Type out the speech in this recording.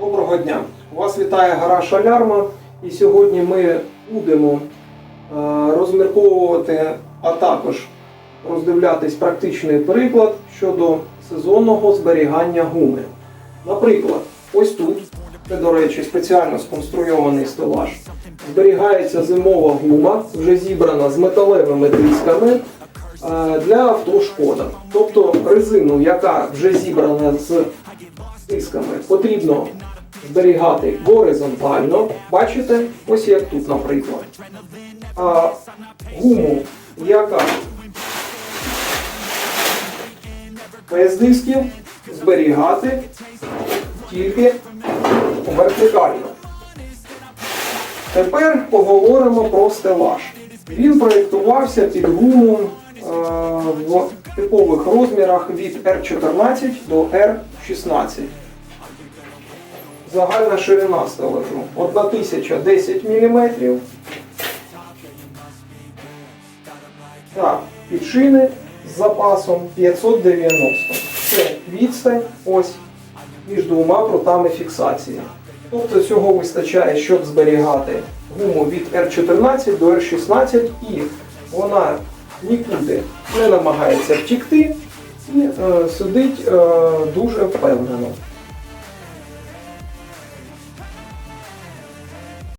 Доброго дня! Вас вітає гараж Алярма. І сьогодні ми будемо е, розмірковувати, а також роздивлятись практичний приклад щодо сезонного зберігання гуми. Наприклад, ось тут, це, до речі, спеціально сконструйований стелаж, зберігається зимова гума, вже зібрана з металевими дисками е, для авто шкода. Тобто резину, яка вже зібрана з дисками, потрібно зберігати горизонтально. Бачите, ось як тут, наприклад. А гуму, яка без дисків, зберігати тільки вертикально. Тепер поговоримо про стелаж. Він проєктувався під гуму е, в типових розмірах від R14 до R16. Загальна ширина стелажу 1010 мм. Так, підшини з запасом 590. Це відстань ось між двома прутами фіксації. Тобто цього вистачає, щоб зберігати гуму від R14 до R16 і вона нікуди не намагається втікти і е, сидить е, дуже впевнено.